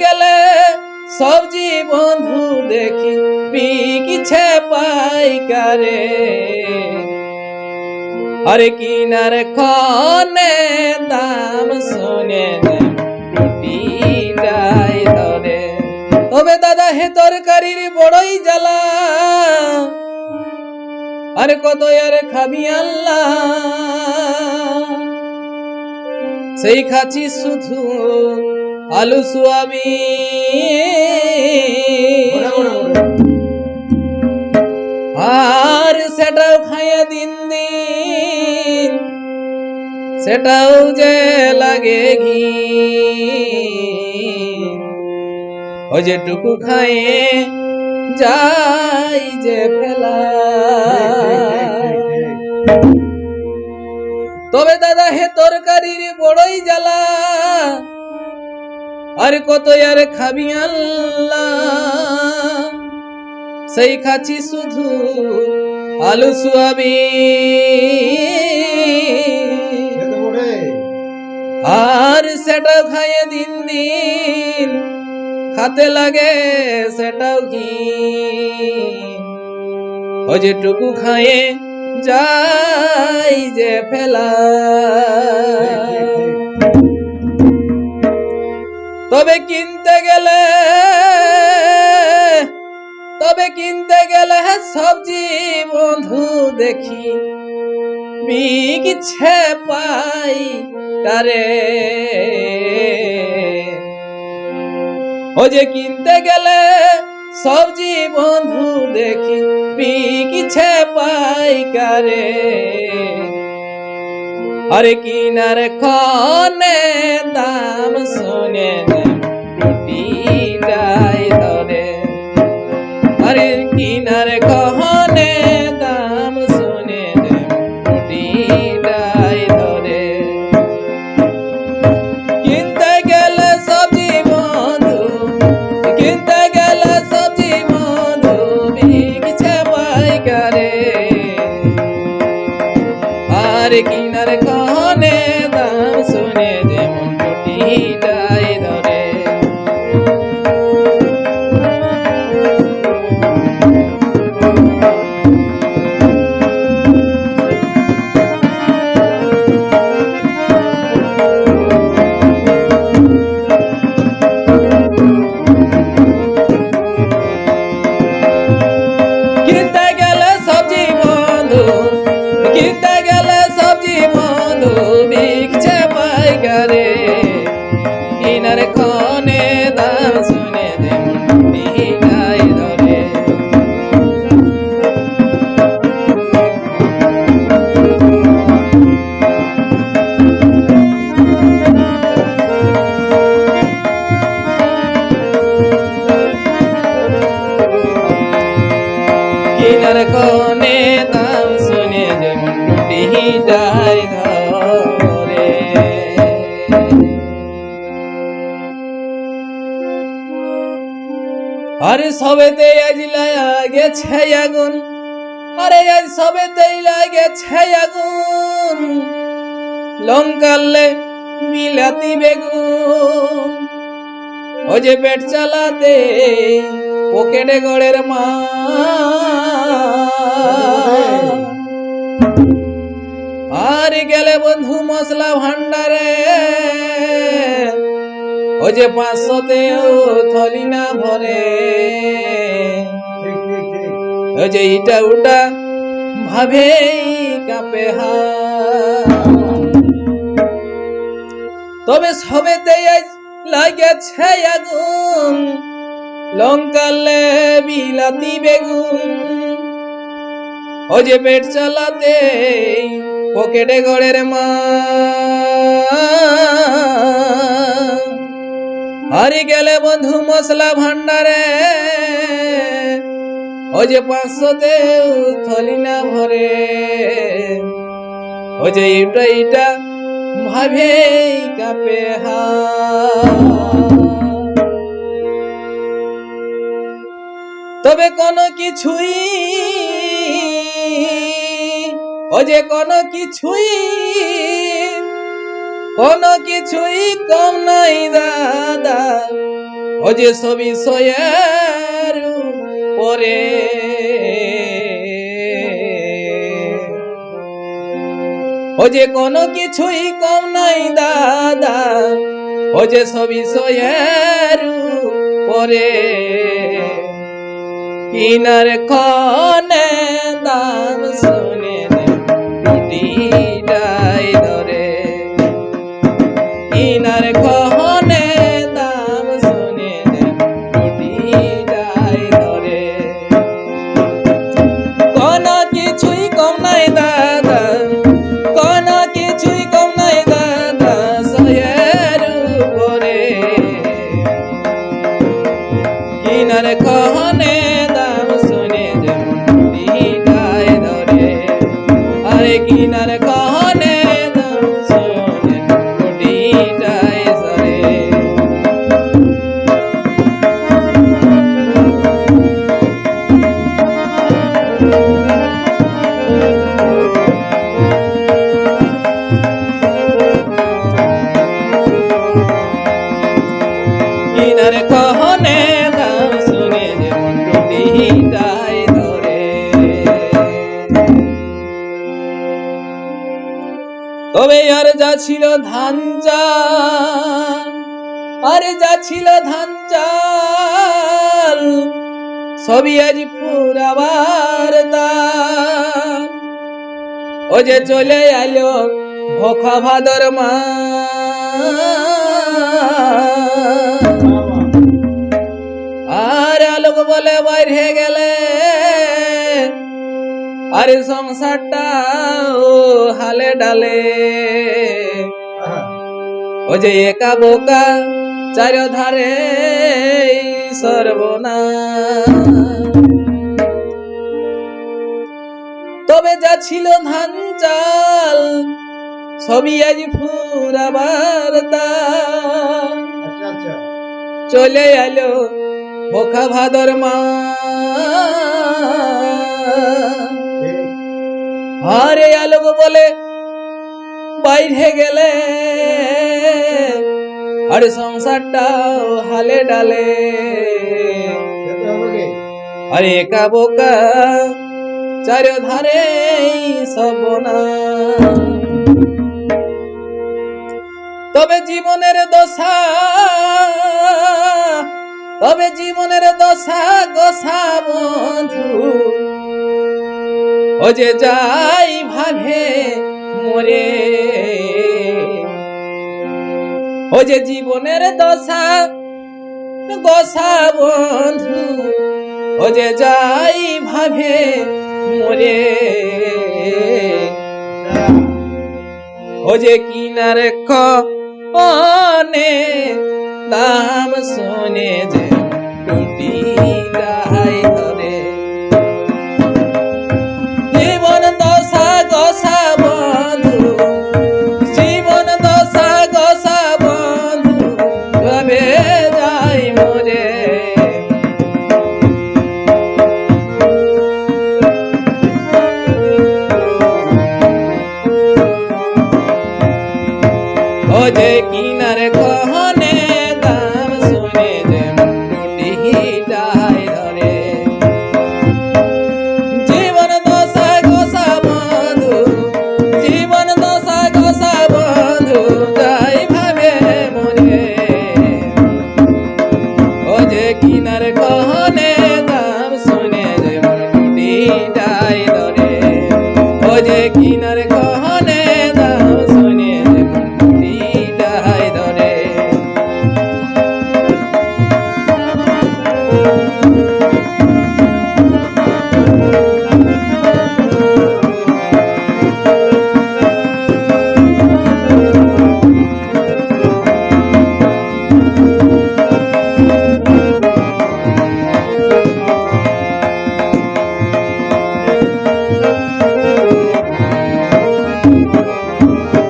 গেলে সবজি বন্ধু দেখি বিকিছে পাইকারে। আরে কিনার খনে দাম শুনে তবে দাদা, হে তরকারির বড়ই জ্বালা। আরে কত আর খাবি আল্লাহ? সেই খাচ্ছি শুধু আলু সোয়াবি। আর সেটাও খাইয়ে দিন দিন সেটাও যে লাগে ঘি। ও যেটুকু খায়ে যাই যে ফেলা তবে দাদা হে তরকারির বড়ই জ্বালা আর কত আর খাবি আল্লাহ? সেই খাচ্ছি শুধু আলু সুয়াবি। আর সেটা খাইয়ে দিন দিন খাতে লাগে সেটাও কি? ও যেটুকু খায়ে যাই যে ফেলা তবে কিনতে গেলে, তবে কিনতে গেলে সবজি বন্ধু দেখি। বিগছে পাই কারে। ও যে কিনতে গেলে সবজি বন্ধু দেখি বিকিছে পাই কারে। আরে কিনার খনে দাম শুনে মনে কিনার কোনে দাম শুনে যেমন টুটিটাই ধরে আরে সবেতে আজ লাগেছে আগুন। আরে আজ সবেতেই লাগেছে আগুন। লঙ্কালে বিলাতি বেগুন। ও যে পেট চালাতে পকেটে গড়ের মা। আর গেলে বন্ধু মশলা ভান্ডারে ও যে পাঁচশোতে থলি না ভরে। ও যে ইটা উটা ভাবে কাপে হা তবে সবেতে লাগেছে আগুন। লঙ্কালে বিলাতি বেগুন ও যে পেট চালাতে পকেটে গড়ের মা হারি গেলে বন্ধু মশলা ভান্ডারে ও যে পাঁচশোতে থলি না ভরে। ও যে ইটা ইটা ভাবে কাপে হা তবে কোনো কিছুই, ও যে কোনো কিছুই কোনো কিছুই কম নাই দাদা। ও যে সয়ের পরে ও যে কোনো কিছুই কম নাই দাদা। ও যে সবই সয়ের পরে কিনার কনে দাম শুনে রুটিটাই ধরে। কিনার কনে দাম শুনে রুটিটাই ধরে। কোন কিছুই কম নাই দাদা, কোন কিছুই কম নাই দাদা, সয়ের উপরে। কিনার কহনে তবে আর যা ছিল ধান চাল, আর যা ছিল ধান চাল, সবই আজ পুরাবার ও যে চলে আলো ভোখা ভাদর মা। আর আলোক বলে বাইরে গেলে আরে সংসারটা ও হালে ডালে। ও যে একা বোকা চার ধারে সর্বনা তবে যা ছিল ধান চাল সবই আজ ফুরাবার আচ্ছা আচ্ছা। চলে এলো বোকা ভাদর মা। আরে আলোক বলে, বাইরে গেলে, আরে সংসারটা হালে ডালে। আরে একা বোকা চার ধারে সবনা তবে জীবনের দশা, তবে জীবনের দশা গোসা বন্ধু। ও যে যাই ভাবে মরে। ও যে জীবনের দশা গোসা বন্ধু ও যে যাই ভাবে মরে। ও যে কিনার কনে দাম শুনে যে